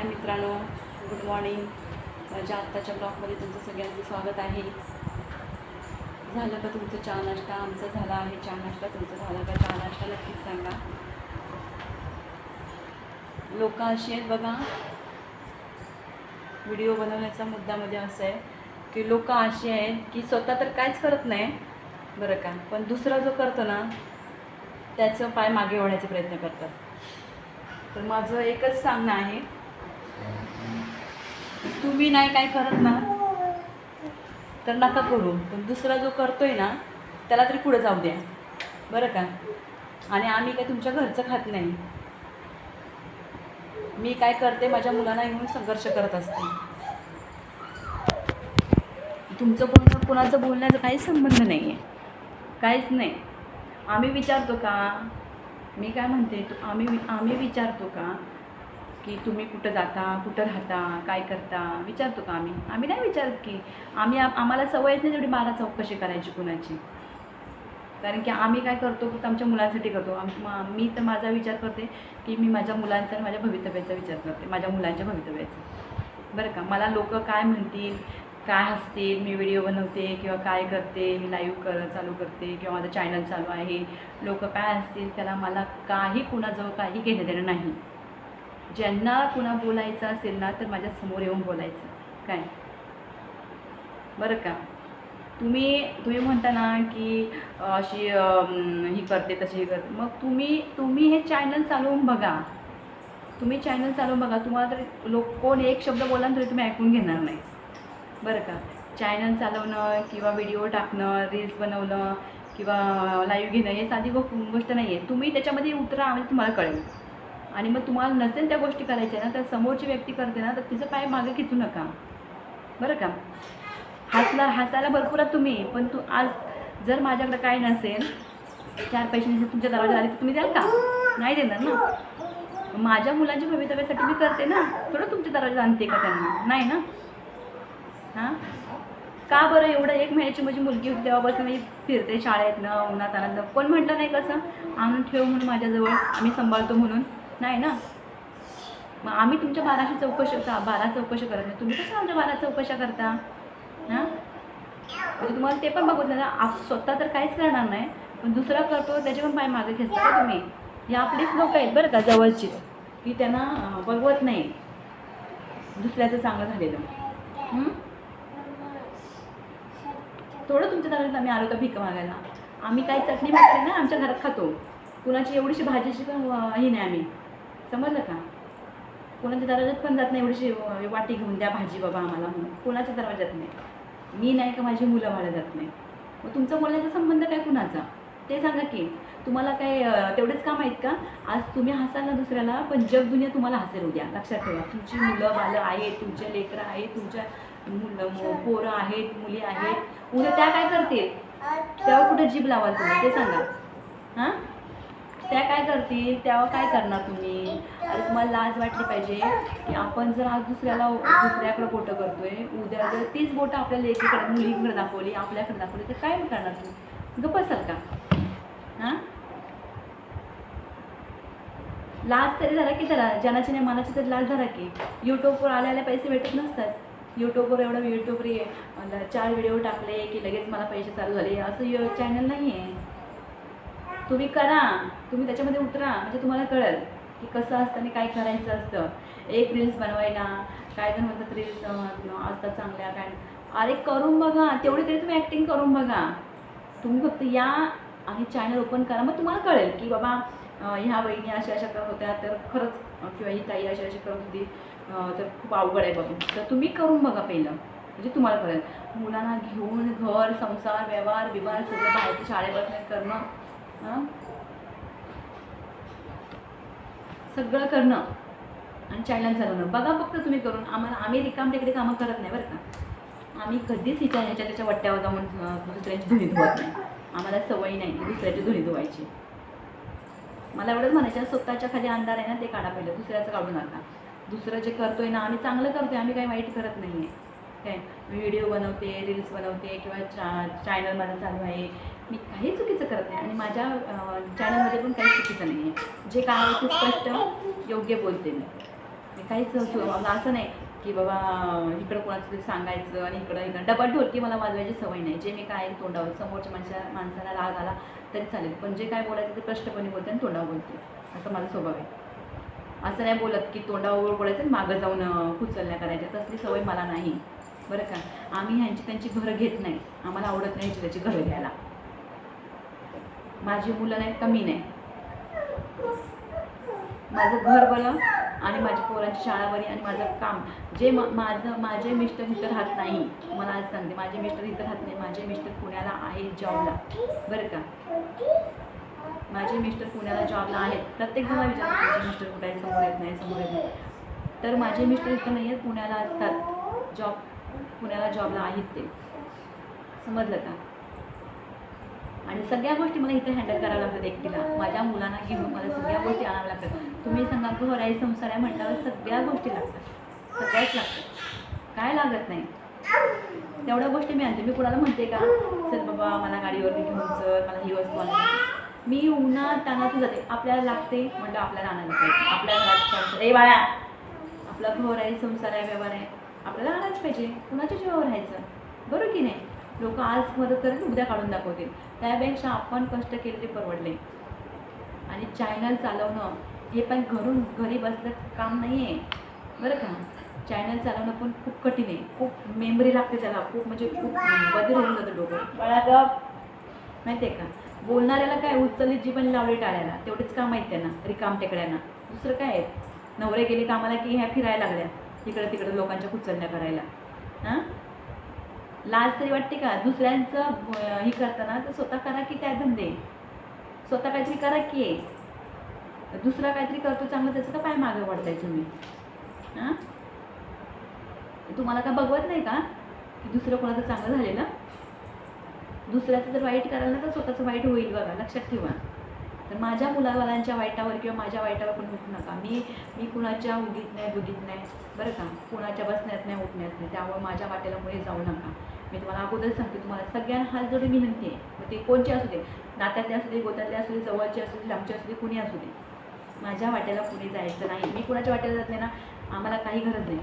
हाय मित्रांनो good morning माझ्या आत्ताच्या ब्लॉगमध्ये तुमचं सगळ्यांचं स्वागत आहे. झालं का तुमचं चहा नाश्ता? आमचा झाला आहे चहा नाश्ता. तुमचं झाला का चहा नाश्ता? नक्कीच सांगा. लोक अशी आहेत बघा. व्हिडिओ बनवण्याचा मुद्दामध्ये म्हणजे असं आहे की लोक अशी आहेत की स्वतः तर काहीच करत नाही बरं का? पण दुसरा जो करतो ना त्याचं पाय मागे ओढायचे प्रयत्न करतात. तर माझं एकच सांगणं आहे तुम्ही नाही काय करत ना. तर नका करू. पण दुसरा जो करतोय ना त्याला तरी पुढं जाऊ द्या. बरं का? आणि आम्ही काय तुमच्या घरचं खात नाही. मी काय करते माझ्या मुलांना घेऊन संघर्ष करत असते. तुमचं बोलणं कोणाचं बोलण्याचा काहीच संबंध नाही आहे काहीच नाही. आम्ही विचारतो का? मी काय म्हणते तू आम्ही आम्ही विचारतो का? की तुम्ही कुठं जाता कुठं राहता काय करता विचारतो का आम्ही? आम्ही नाही विचारत की आम्ही आम्हाला सवयच नाही तेवढी मला चौकशी करायची कुणाची. कारण की आम्ही काय करतो फक्त आमच्या मुलांसाठी करतो. आम मी तर माझा विचार करते की मी माझ्या मुलांचा आणि माझ्या भवितव्याचा विचार करते माझ्या मुलांच्या भवितव्याचा. बरं का? मला लोक काय म्हणतील काय हसतील मी व्हिडिओ बनवते किंवा काय करते मी लाईव्ह कर चालू करते किंवा माझं चॅनल चालू आहे. लोक काय असतील त्याला मला काही कुणाजवळ काही घेणं देणं नाही. ज्यांना कुणा बोलायचं असेल ना तर माझ्यासमोर येऊन बोलायचं. काय? बरं का? तुम्ही तुम्ही म्हणता ना की अशी ही करते तशी ही करते. मग तुम्ही तुम्ही हे चॅनल चालवून बघा. तुम्ही चॅनल चालवून बघा. तुम्हाला तरी लोक कोण एक शब्द बोला तरी तुम्ही ऐकून घेणार नाही. बरं का? चॅनल चालवणं किंवा व्हिडिओ टाकणं रील्स बनवणं किंवा लाईव्ह घेणं हे साधी गो गोष्ट नाही आहे तुम्ही त्याच्यामध्ये उतरा म्हणजे तुम्हाला कळेल. आणि मग तुम्हाला नसेल त्या गोष्टी करायच्या ना तर समोरची व्यक्ती करते ना तर तिचं पाय मागे खिचू नका. बरं का? हसणार हसायला भरपूर आहात तुम्ही पण तू आज जर माझ्याकडे काय नसेल चार पैसे म्हणजे तुमच्या दरवाजा आले तर तुम्ही द्याल का? नाही देणार ना. माझ्या मुलांच्या भवितव्यासाठी मी करते ना. थोडं तुमच्या दरवाजा आणते का त्यांना? नाही ना? हां? का बरं एवढं एक महिन्याची माझी मुलगी होती तेव्हापासून मी फिरते शाळेतनं उन्हात आनंद कोण म्हटलं नाही कसं? आणून ठेव म्हणून माझ्याजवळ आम्ही सांभाळतो म्हणून. नाही ना? मग आम्ही तुमच्या बाराशी चौकशी बारा चौकशी करत नाही. तुम्ही कसं आमच्या बारा चौकशा करता? हां? म्हणजे तुम्हाला ते पण बघत नाही आप स्वतः तर काहीच करणार नाही. पण दुसरा करतो त्याचे पण पाय मागे खेचता का तुम्ही? हे आपलीच लोक आहेत बरं का जवळचीच की त्यांना बघवत नाही. दुसऱ्याचं चांगलं झालेलं. थोडं तुमच्या दारात आम्ही आलो का भीक मागायला. आम्ही काही चटणी मागते ना आमच्या घरात खातो. कुणाची एवढीशी भाजीची पण ही नाही आम्ही. समजलं का? कोणाच्या दरवाजात पण जात नाही एवढीशी वाटी घेऊन द्या भाजी बाबा आम्हाला म्हणून. कोणाच्या दरवाजात नाही. मी नाही का माझी मुलं वाढत जात नाही. मग तुमचा बोलण्याचा संबंध काय कुणाचा? ते सांगा की तुम्हाला काय तेवढेच काम आहेत का? आज तुम्ही हसाल ना दुसऱ्याला पण जग दुनिया तुम्हाला हसेल उद्या. लक्षात ठेवा तुमची मुलं बालं आहेत तुमचे लेकरं आहेत तुमच्या मुलं पोरं आहेत मुली आहेत. उद्या त्या काय करतील? तेव्हा कुठे जीभ लावाल तुम्ही? ते सांगा. हां? त्या काय करतील तेव्हा काय करणार तुम्ही? अरे तुम्हाला लाज वाटली पाहिजे की आपण जर आज दुसऱ्याला दुसऱ्याकडे बोटं करतोय उद्या जर तीच बोटं आपल्याला एकीकडे मुलीकडे दाखवली आपल्याकडे दाखवली तर काय करणार तुम्ही? गप असाल का? हां? लाज तरी झाला की त्याला जनाची नाही मनाची तरी लाज झाला की. यूट्यूबवर आल्याला पैसे भेटत नसतात. यूट्यूबवर एवढं यूट्यूबवर चार व्हिडिओ टाकले की लगेच मला पैसे चालू झाले. असं चॅनल नाही आहे तुम्ही करा तुम्ही त्याच्यामध्ये उतरा म्हणजे तुम्हाला कळेल की कसं असतं आणि काय करायचं असतं. एक रील्स बनवायला काय जण म्हणतात रील्स असतात चांगल्या काय अरे करून बघा तेवढी तरी तुम्ही ॲक्टिंग करून बघा. तुम्ही फक्त या आणि चॅनल ओपन करा. मग तुम्हाला कळेल की बाबा ह्या बहिणी अशा अशा करत होत्या तर खरंच किंवा ही ताई अशी अशी करत होती तर खूप अवघड आहे बाबा तर तुम्ही करून बघा पहिलं म्हणजे तुम्हाला कळेल. मुलांना घेऊन घर संसार व्यवहार विवाह सगळं बाहेरच्या शाळेपासून करणं हं? सगळं करणं आणि चॅनल चालवणं. बघा फक्त तुम्ही करून. आम्हाला आम्ही रिकाम तिकडे कामं करत नाही बरं का. आम्ही कधीच हिच्या ह्याच्या त्याच्या वट्ट्यावर जाऊन दुसऱ्याची धुणी धुवत नाही. आम्हाला सवय नाही की दुसऱ्याची धुणी धुवायची. मला एवढंच म्हणायचं स्वतःच्या खाली अंधार आहे ना ते काढा पहिलं. दुसऱ्याचं काढू नका. दुसरं जे करतोय ना आम्ही चांगलं करतोय आम्ही काही वाईट करत नाही आहे काय व्हिडिओ बनवते रील्स बनवते किंवा चा चॅनल माझं चालू आहे. मी काही चुकीचं करत नाही आणि माझ्या चॅनलमध्ये पण काही चुकीचं नाही आहे. जे काय आहे ते स्पष्ट योग्य बोलते मी. मी काहीच असं नाही की बाबा इकडं कोणाचं तरी सांगायचं आणि इकडं इकडं. डबल ढोलकी मला वाजवायची सवय नाही. जे मी काय तोंडावर समोरच्या माणसा माणसाला राग आला तरी चालेल. पण जे काय बोलायचं ते स्पष्टपणे बोलते आणि तोंडावर बोलते. असं माझा स्वभाव आहे. असं नाही बोलत की तोंडावर बोलायचं आणि मागं जाऊन कुचलण्या करायच्या. तसली सवय मला नाही. बरं का? आम्ही ह्यांची त्यांची घरं घेत नाही. आम्हाला आवडत नाही ह्यांची त्याची घरं घ्यायला. माझी मुलं नाही कमी नाही. माझं घर बरं आणि माझ्या पोरांची शाळा बरी आणि माझं काम. जे म माझं माझे मिस्टर इथं राहत नाही. मला आज सांगते माझे मिस्टर इथं राहत नाही. माझे मिस्टर पुण्याला आहेत जॉबला. बरं का? माझे मिस्टर पुण्याला जॉबला आहेत. प्रत्येक जण विचार माझे मिस्टर कुठे आहे समोर येत नाही समोर येत नाही. तर माझे मिस्टर इथं नाही आहेत पुण्याला असतात. जॉब पुण्याला जॉबला आहेत ते. समजलं का? आणि सगळ्या गोष्टी मला इथे हँडल कराव्या लागतात एकटीला. माझ्या मुलांना घेऊन मला सगळ्या गोष्टी आणाव्या लागतात. तुम्ही सांगा घर आहे संसार आहे म्हटल्यावर सगळ्या गोष्टी लागतात. सगळ्याच लागतात. काय लागत नाही. तेवढ्या गोष्टी मी आणते. मी कुणाला म्हणते का चल बाबा मला गाडीवर घेऊन चल मला ही वस्तू आणते मी उन्हात तानातून जाते. आपल्याला लागते म्हटलं आपल्याला आणायला पाहिजे आपल्या घरात संसार ए बाळा! आपला घर आहे संसार आहे व्यवहार आहे. आपल्याला आणायच पाहिजे. कुणाच्या जीवावर राहायचं? बरोबर की नाही? लोक आज मदत करतील उद्या काढून दाखवतील. त्यापेक्षा आपण कष्ट केलेले परवडले. आणि चॅनल चालवणं हे पण घरून घरी बसलं काम नाही आहे बरं का? चॅनल चालवणं पण खूप कठीण आहे. खूप मेमरी लागते त्याला. खूप म्हणजे खूप बदल होऊन जातं डोकं. माहिती आहे का? बोलणाऱ्याला काय उचलली जी पण लावली टाळायला. तेवढेच काम आहेत त्यांना रिकाम टेकड्यांना. दुसरं काय आहे? नवरे गेले कामाला की ह्या फिरायला लागल्या. तिकडं तिकडं लोकांच्या कुचलण्या करायला. हां? लाज तरी वाटते का? दुसऱ्यांचं हे करताना तर स्वतः करा की काय धंदे. स्वतः काहीतरी करा की. दुसरा काहीतरी करतो चांगलं त्याचं का पाय मागं पडताय तुम्ही. हां? तुम्हाला का बघवत नाही का? की दुसरं कोणाचं चांगलं झालेलं? दुसऱ्याचं जर वाईट करायला तर स्वतःचं वाईट होईल बघा लक्षात ठेवा. तर माझ्या मुलावालांच्या वाईटावर किंवा माझ्या वाईटावर पण उठू नका. मी मी कुणाच्या उगीत नाही दुगीत नाही. बरं का? कुणाच्या बसण्यात नाही उठण्यात नाही. त्यामुळे माझ्या वाटेला मुळे जाऊ नका. मी तुम्हाला अगोदर सांगते तुम्हाला सगळ्यांना हात जोडून विनंती आहे. मग ते कोणचे असू दे नात्यातले असू दे गोत्यातले असू दे जवळचे असू दे लांबचे असू दे कुणी असू दे. माझ्या वाट्याला कुणी जायचं नाही. मी कुणाच्या वाट्याला जात नाही ना? आम्हाला काही गरज नाही.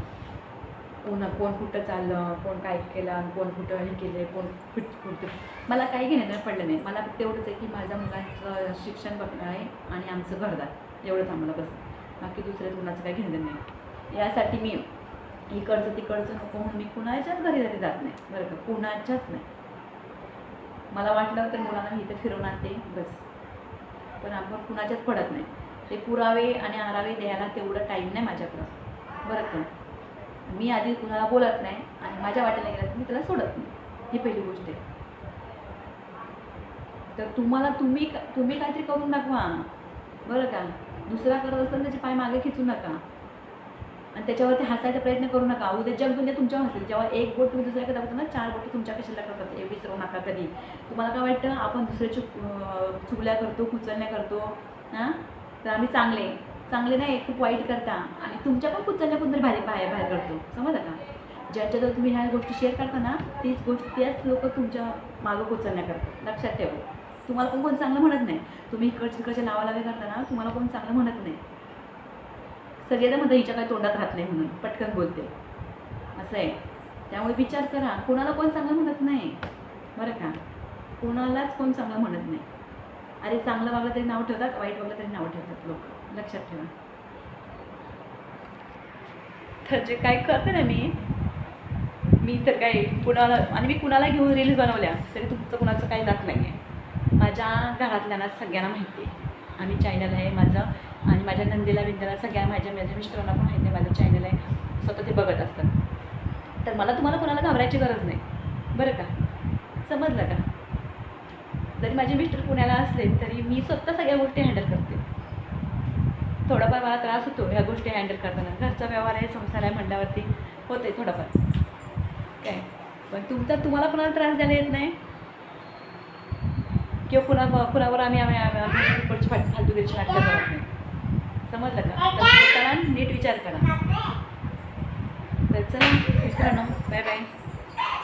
कोण कोण कुठं चाललं कोण काय केलं कोण कुठं हे केलं कोण कुठ कुठं. मला काही घेणं नाही पडलं नाही. मला फक्त एवढंच आहे की माझ्या मुलांचं शिक्षण बघणं आहे आणि आमचं घरदार एवढंच आम्हाला बस. बाकी दुसऱ्या कुणाचं काही घेणं नाही. यासाठी मी इकडचं तिकडचं नको म्हणून मी कुणाच्याच घरी जरी जात नाही. बरं का? कुणाच्याच नाही. मला वाटलं तर मुलांना मी इथं फिरवून आणते. बस. पण आपण कुणाच्याच पडत नाही. ते पुरावे आणि आरावे द्यायला तेवढं टाईम नाही माझ्याकडं. बरं का? मी आधी कुणाला बोलत नाही आणि माझ्या वाटेला गेलं तर मी त्याला सोडत नाही. ही पहिली गोष्ट आहे. तर तुम्हाला तुम्ही तुम्ही काहीतरी करून दाखवा. बरं का? दुसरा करत असताना त्याचे पाय मागे खिचू नका. आणि त्याच्यावरती हसायचा प्रयत्न करू नका. उद्या जग दुनिया तुमच्यावर हसेल. जेव्हा एक बोट तुम्ही दुसऱ्याकडे दाखवतो ना चार बोटी तुमच्या कशाला करतात हे विसरू नका कधी. तुम्हाला काय वाटतं? आपण दुसऱ्याची चुगल्या करतो कुचलण्या करतो हां? तर आम्ही चांगले. चांगले नाही खूप वाईट करता. आणि तुमच्या पण कुचलण्या कोणतरी बाहेर बाहेर बाहेर करतो. समजा का? ज्याच्याजवळ तुम्ही ह्या गोष्टी शेअर करता ना तीच गोष्ट त्याच लोक तुमच्या मागं कुचलण्या करतात. लक्षात ठेवा. तुम्हाला पण कोण चांगलं म्हणत नाही? तुम्ही इकडच्या इकडच्या लावालावे करता ना तुम्हाला कोण चांगलं म्हणत नाही. सगळे तर म्हणतात हिच्या काही तोंडात राहत नाही म्हणून. पटकन बोलते. असं आहे. त्यामुळे विचार करा. कोणाला कोण चांगलं म्हणत नाही. बरं का? कोणालाच कोण चांगलं म्हणत नाही. अरे चांगलं वागलं तरी नाव ठेवतात वाईट वागलं तरी नाव ठेवतात लोक. लक्षात ठेवा. तर जे काय करते ना मी मी तर काय कुणाला आणि मी कुणाला घेऊन रील्स बनवल्या तरी तुमचं कुणाचं काही जात नाही आहे माझ्या घरातल्यांना सगळ्यांना माहिती आहे आणि चॅनल आहे माझं. आणि माझ्या नंदीला विंद्याला सगळ्या माझ्या माझ्या मिस्टरांना पण माहिती आहे माझं चॅनल आहे. स्वतः ते बघत असतात. तर मला तुम्हाला कोणाला घाबरायची गरज नाही. बरं का? समजलं का? जरी माझे मिस्टर पुण्याला असले तरी मी स्वतः सगळ्या गोष्टी हँडल करते. थोडाफार मला त्रास होतो ह्या गोष्टी हँडल करताना. घरचा व्यवहार आहे संसार आहे म्हणल्यावरती होते थोडाफार. काय? पण तुमचा तुम्हाला कोणाला त्रास द्यायला येत नाही? किंवा कुणा कुणावर आम्ही आम्ही आम्ही- पुढची फाट फालतुगिरीची नाटकं करत नाही समजलं का? तर करा नीट विचार करा. त्याचं मित्रांनो बाय बाय